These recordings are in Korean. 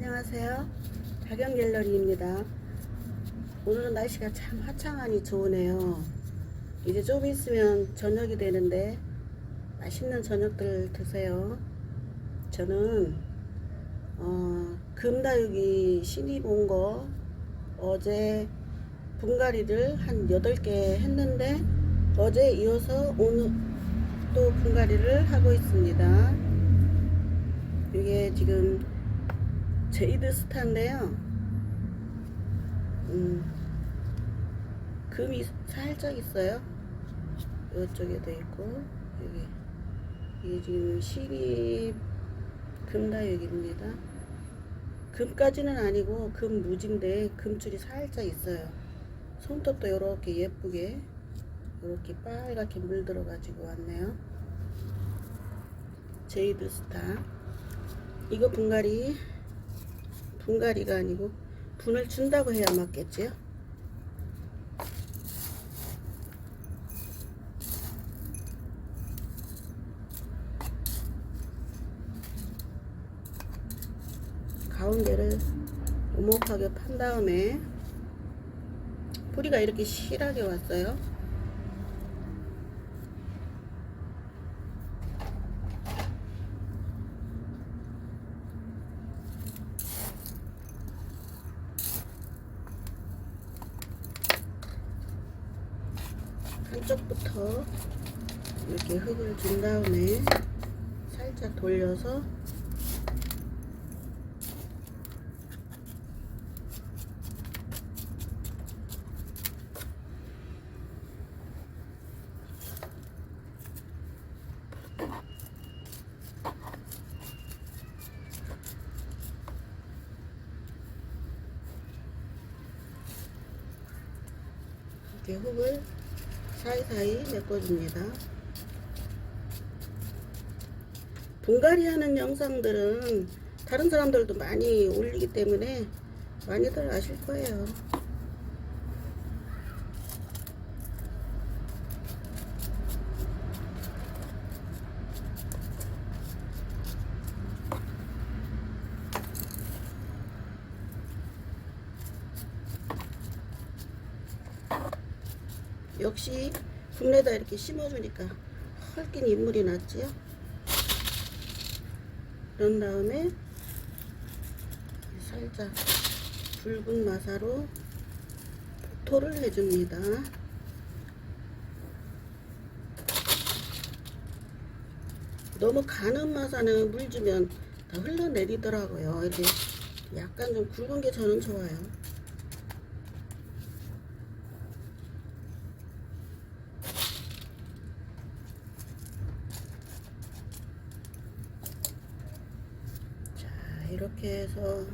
안녕하세요. 자경 갤러리입니다. 오늘은 날씨가 참 화창하니 좋으네요. 이제 좀 있으면 저녁이 되는데 맛있는 저녁들 드세요. 저는 어, 금다육이 신입 온 거 어제 분갈이를 한 8개 했는데 어제 이어서 오늘 또 분갈이를 하고 있습니다. 이게 지금 제이드 스타인데요. 음, 금이 살짝 있어요. 이쪽에도 있고 여기 이게 지금 시립 금다육입니다. 금까지는 아니고 금 무지인데 금줄이 살짝 있어요. 손톱도 이렇게 예쁘게 이렇게 빨갛게 물들어 가지고 왔네요. 제이드 스타. 이거 분갈이 분갈이가 아니고 분을 준다고 해야 맞겠지요? 가운데를 오목하게 판 다음에 뿌리가 이렇게 실하게 왔어요. 한쪽부터 이렇게 흙을 준 다음에 살짝 돌려서 이렇게 흙을 메꿔줍니다. 분갈이 하는 영상들은 다른 사람들도 많이 올리기 때문에 많이들 아실 거예요. 역시 국내다 이렇게 심어주니까 헐긴 인물이 났지요. 그런 다음에 살짝 붉은 마사로 토를 해줍니다. 너무 가는 마사는 물 주면 다 흘러내리더라고요. 이렇게 약간 좀 굵은 게 저는 좋아요. 자, 이렇게 해서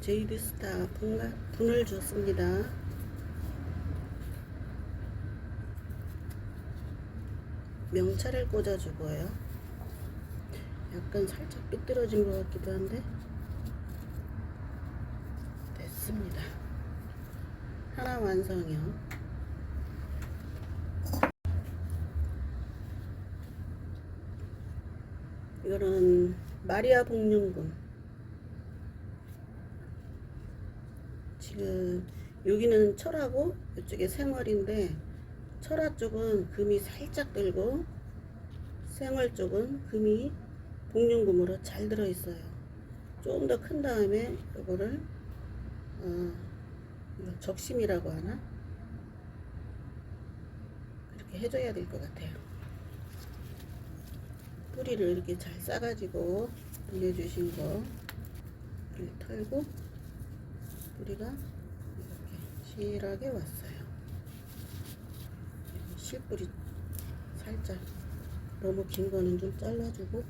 제이드 스타 분가, 분을 줬습니다. 명찰을 꽂아주고요. 약간 살짝 삐뚤어진 것 같기도 한데 됐습니다. 하나 완성이요. 이거는 마리아 복륜군. 지금 여기는 철하고 이쪽에 생월인데 철화 쪽은 금이 살짝 들고 생월 쪽은 금이 복륜금으로 잘 들어 있어요. 조금 더 큰 다음에 이거를 어, 적심이라고 하나 그렇게 해줘야 될 것 같아요. 뿌리를 이렇게 잘 싸가지고 올려주신 거 이렇게 털고 뿌리가 이렇게 실하게 왔어요. 실뿌리 살짝 너무 긴 거는 좀 잘라주고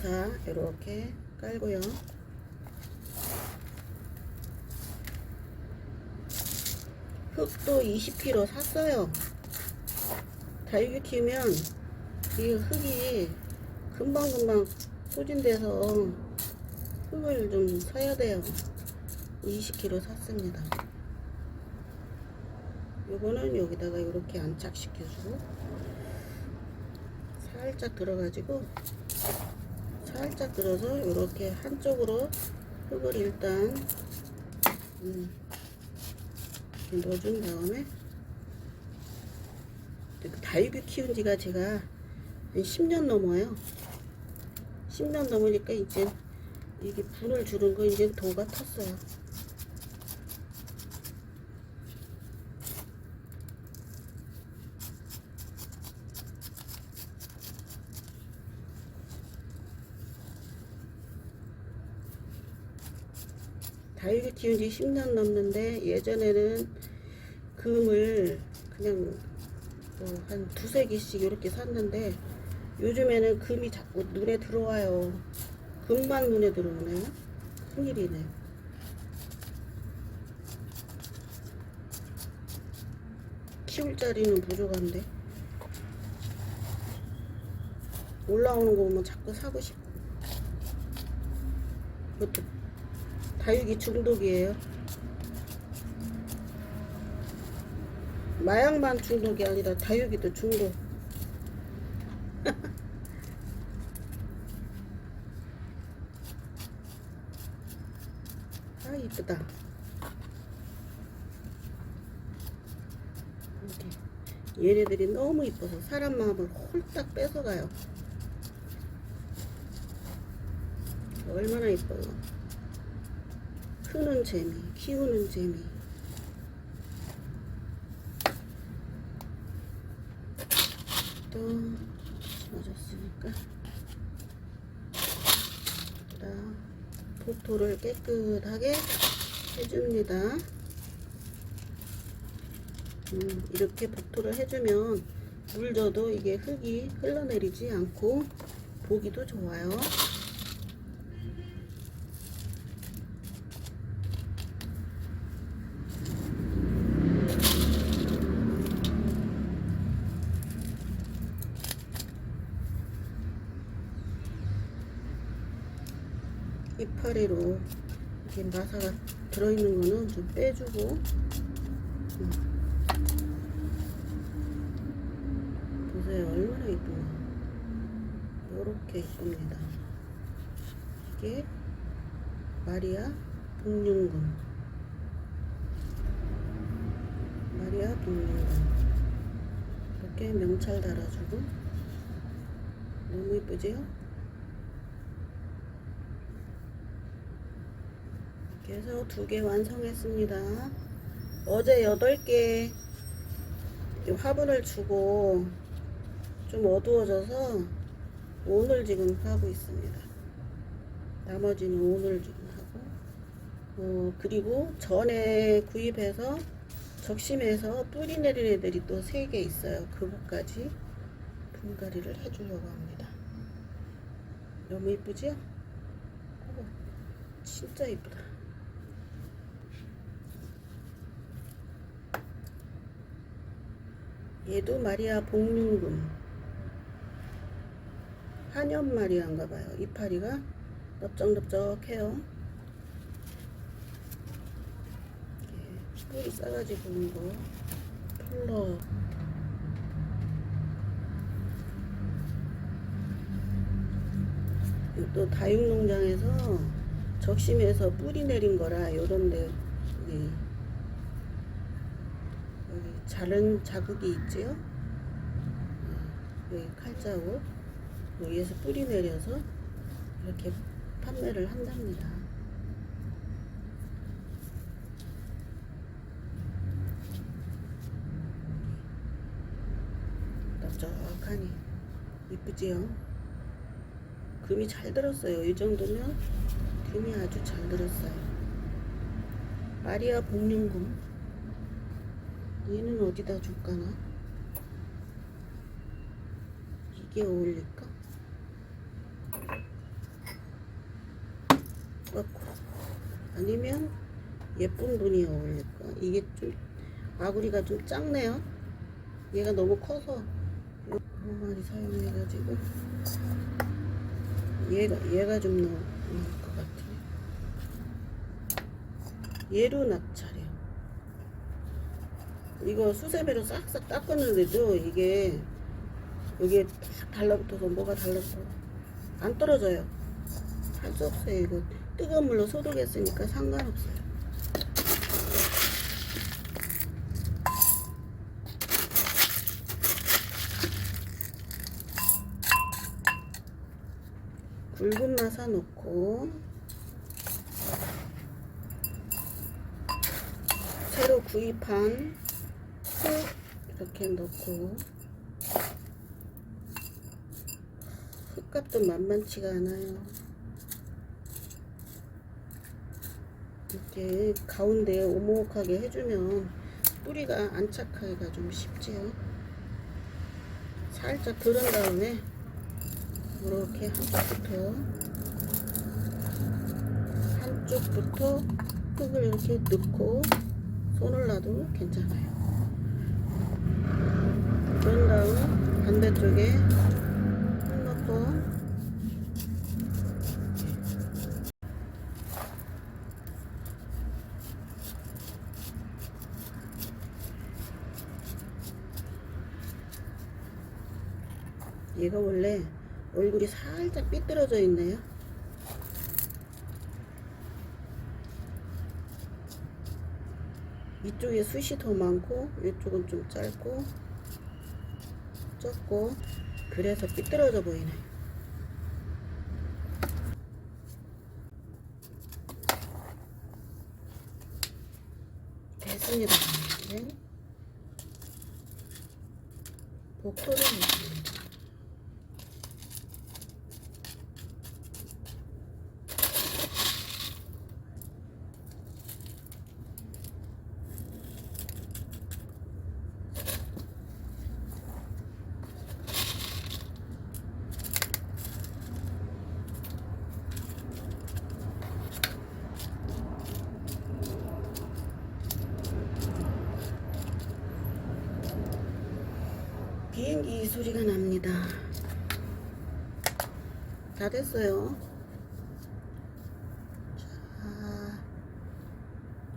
마사 이렇게 깔고요. 흙도 20kg 샀어요. 다육이 키우면 이 흙이 금방금방 소진돼서 흙을 좀 사야 돼요. 20kg 샀습니다. 요거는 여기다가 이렇게 안착시켜주고 살짝 들어가지고 살짝 들어서 이렇게 한쪽으로 흙을 일단 음, 넣어준 다음에 그 다육이 키운 지가 제가 한 10년 넘어요. 10년 넘으니까 이제 이게 분을 주는 거 이제 도가 탔어요. 다육이 키운 지 10년 넘는데 예전에는 금을 그냥 뭐 한 두세 개씩 이렇게 샀는데 요즘에는 금이 자꾸 눈에 들어와요. 금만 눈에 들어오네요. 큰일이네. 키울 자리는 부족한데 올라오는 거 보면 자꾸 사고 싶고 이것도 다육이 중독이에요. 마약만 중독이 아니라 다육이도 중독. 아 이쁘다. 얘네들이 너무 이뻐서 사람 마음을 홀딱 뺏어가요. 얼마나 이뻐요. 크는 재미, 키우는 재미. 또 심어줬으니까 자, 복토를 깨끗하게 해줍니다. 음, 이렇게 복토를 해주면 물 줘도 이게 흙이 흘러내리지 않고 보기도 좋아요. 이파리로 이렇게 마사가 들어있는 거는 좀 빼주고 음. 보세요 얼마나 이쁜가 요렇게 이쁩니다 이게 마리아 복륜금 마리아 복륜금 이렇게 명찰 달아주고 너무 이쁘지요? 그래서 두 개 완성했습니다. 어제 8개 화분을 주고 좀 어두워져서 오늘 지금 하고 있습니다. 나머지는 오늘 지금 하고 어, 그리고 전에 구입해서 적심해서 뿌리 내린 애들이 또 3개 있어요. 그것까지 분갈이를 해주려고 합니다. 너무 이쁘지요? 어, 진짜 이쁘다. 얘도 마리아 복륜금 한엽 마리아인가 봐요. 이파리가 넓적넓적해요. 뿌리 싸가지고 온 거. 폴러. 또 다육농장에서 적심해서 뿌리 내린 거라 요런데 여기 자른 자국이 있지요? 네, 여기 칼자국 여기에서 뿌리 내려서 이렇게 판매를 한답니다. 넓적하니 이쁘지요? 금이 잘 들었어요. 이 정도면 금이 아주 잘 들었어요. 마리아 복륜금 얘는 어디다 줄까나? 이게 어울릴까? 어, 아니면 예쁜 분이 어울릴까? 이게 좀 아구리가 좀 작네요. 얘가 너무 커서 한 마리 사용해가지고 얘가 얘가 좀 넣을 것 같아요. 예루 낙찰 이거 수세배로 싹싹 닦았는데도 이게 여기에 딱 달라붙어서 뭐가 달라붙어 안 떨어져요. 할 수 없어요. 이거 뜨거운 물로 소독했으니까 상관없어요. 굵은 마사 넣고 새로 구입한 흙 이렇게 넣고 흙값도 만만치가 않아요. 이렇게 가운데 오목하게 해주면 뿌리가 안착하기가 좀 쉽지요. 살짝 들은 다음에 이렇게 한쪽부터 한쪽부터 흙을 이렇게 넣고 손을 놔도 괜찮아요. 그런 다음 반대쪽에 흙 넣고 얘가 원래 얼굴이 살짝 삐뚤어져 있네요. 이쪽에 숱이 더 많고 이쪽은 좀 짧고 적고 그래서 삐뚤어져 보이네. 됐습니다. 이제 복토를 넣습니다. 비행기 소리가 납니다. 다 됐어요. 자,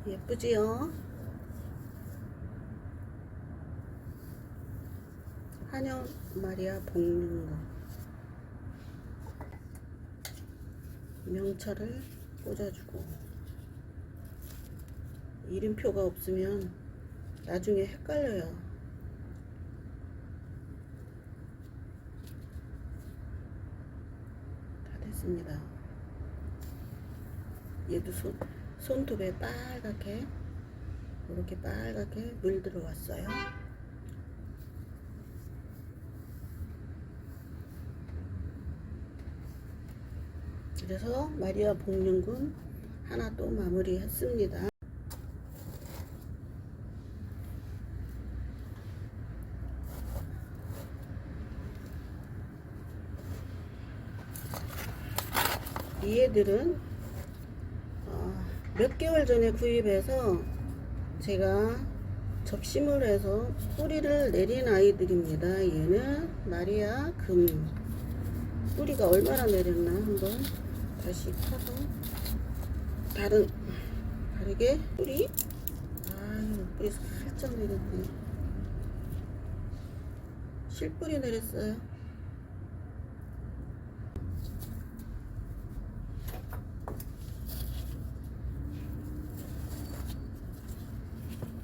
예쁘지요? 한영 마리아 복륜거 명찰을 꽂아주고 이름표가 없으면 나중에 헷갈려요. 다 됐습니다. 얘도 손, 손톱에 빨갛게 이렇게 빨갛게 물 들어왔어요. 그래서 마리아 복륜군 하나 또 마무리했습니다. 이 애들은 어, 몇 개월 전에 구입해서 제가 접심을 해서 뿌리를 내린 아이들입니다. 얘는 마리아 금 뿌리가 얼마나 내렸나 한번 다시 파서 다른 다르게 뿌리 아유 뿌리 살짝 내렸네 실뿌리 내렸어요.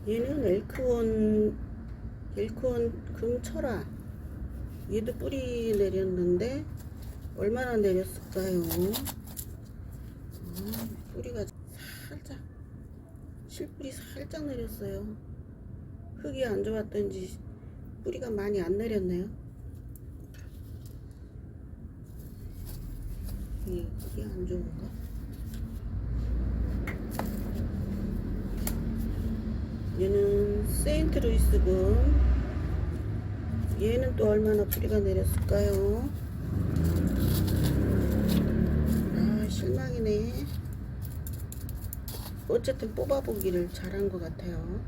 얘는 엘크원 엘크원 금철아 얘도 뿌리 내렸는데 얼마나 내렸을까요? 아, 뿌리가 살짝 실뿌리 살짝 내렸어요. 흙이 안 좋았던지 뿌리가 많이 안 내렸네요. 이 흙이 안 좋은가? 얘는 세인트루이스군. 얘는 또 얼마나 뿌리가 내렸을까요? 아, 실망이네. 어쨌든 뽑아보기를 잘한 것 같아요.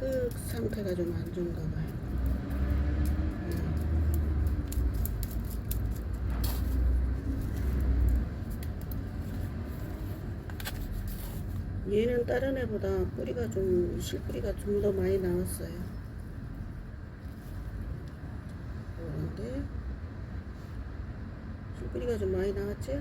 흙 상태가 좀 안 좋은가 봐요. 얘는 다른 애보다 뿌리가 좀 실뿌리가 좀 더 많이 나왔어요. 그런데 실뿌리가 좀 많이 나왔죠?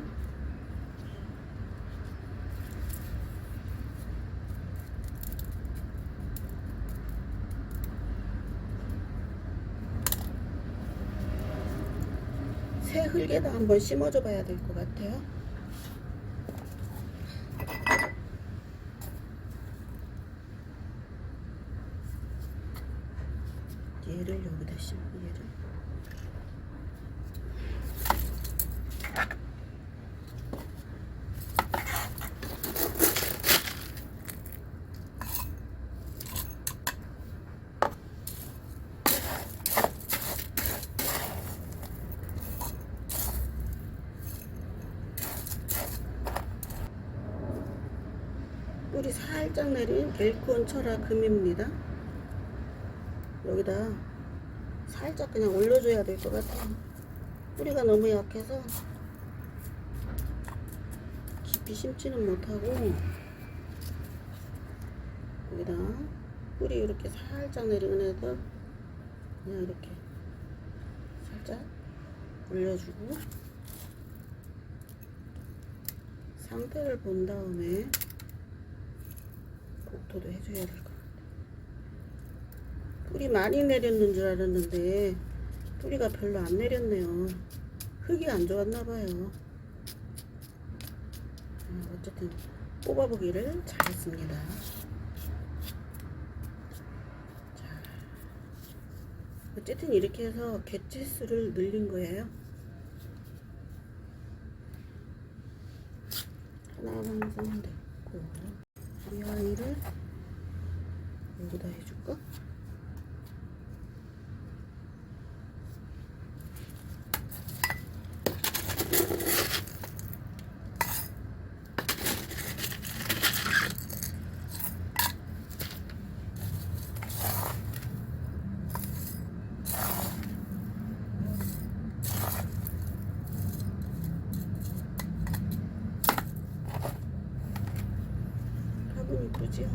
새 흙에다 한번 심어줘 봐야 될 것 같아요. 얘를 여기다 심어 얘를 뿌리 살짝 내린 겔콘 철화 금입니다. 여기다 살짝 그냥 올려줘야 될 것 같아요. 뿌리가 너무 약해서 깊이 심지는 못하고 여기다 뿌리 이렇게 살짝 내리는 애들 그냥 이렇게 살짝 올려주고 상태를 본 다음에 복토도 해줘야 될 것 같아요. 뿌리 많이 내렸는 줄 알았는데 뿌리가 별로 안 내렸네요. 흙이 안 좋았나 봐요. 아, 어쨌든 뽑아보기를 잘했습니다. 자, 어쨌든 이렇게 해서 개체 수를 늘린 거예요. 하나 완성 됐고 이 아이를 여기다 해줄까? 화분 이쁘지요?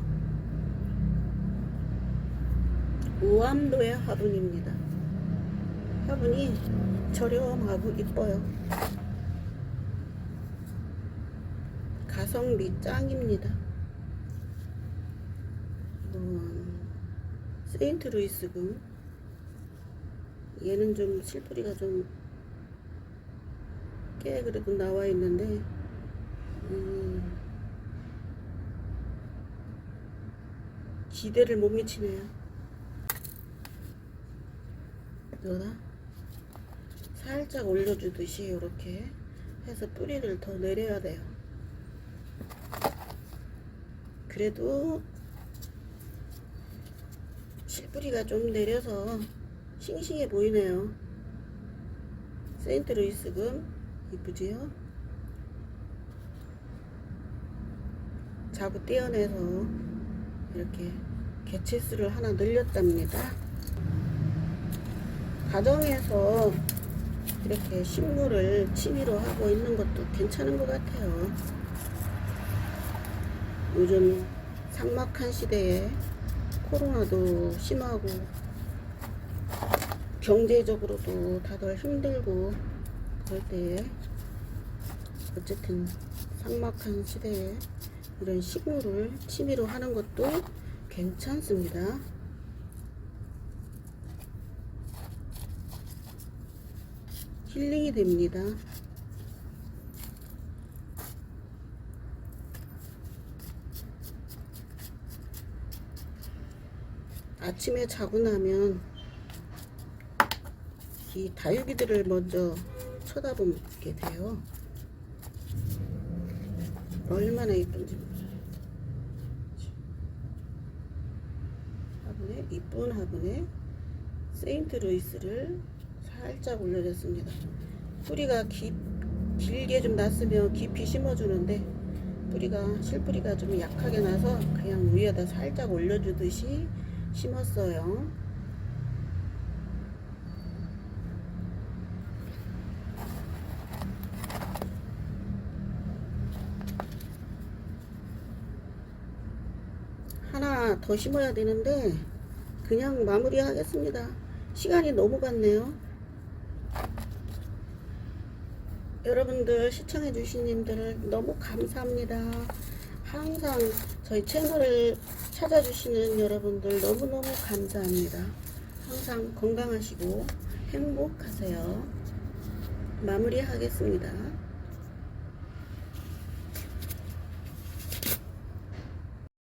우암도의 화분입니다. 화분이 저렴하고 이뻐요. 가성비 짱입니다. 이건 세인트 루이스금. 얘는 좀 실뿌리가 좀 꽤 그래도 나와 있는데, 음, 기대를 못 미치네요. 여기다 살짝 올려주듯이 이렇게 해서 뿌리를 더 내려야 돼요. 그래도 실뿌리가 좀 내려서 싱싱해 보이네요. 세인트 루이스금 이쁘지요? 자부 떼어내서 이렇게 개체수를 하나 늘렸답니다. 가정에서 이렇게 식물을 취미로 하고 있는 것도 괜찮은 것 같아요. 요즘 삭막한 시대에 코로나도 심하고 경제적으로도 다들 힘들고 그럴 때에 어쨌든 삭막한 시대에 이런 식물을 취미로 하는 것도 괜찮습니다. 힐링이 됩니다. 아침에 자고 나면 이 다육이들을 먼저 쳐다보게 돼요. 얼마나 몰라요. 화분에 이쁜 화분에 세인트 루이스를 살짝 올려줬습니다. 뿌리가 기, 길게 좀 났으면 깊이 심어주는데 뿌리가 실뿌리가 좀 약하게 나서 그냥 위에다 살짝 올려주듯이 심었어요. 하나 더 심어야 되는데 그냥 마무리 하겠습니다. 시간이 너무 갔네요. 여러분들 시청해주신 님들 너무 감사합니다. 항상 저희 채널을 찾아주시는 여러분들 너무너무 감사합니다. 항상 건강하시고 행복하세요. 마무리하겠습니다.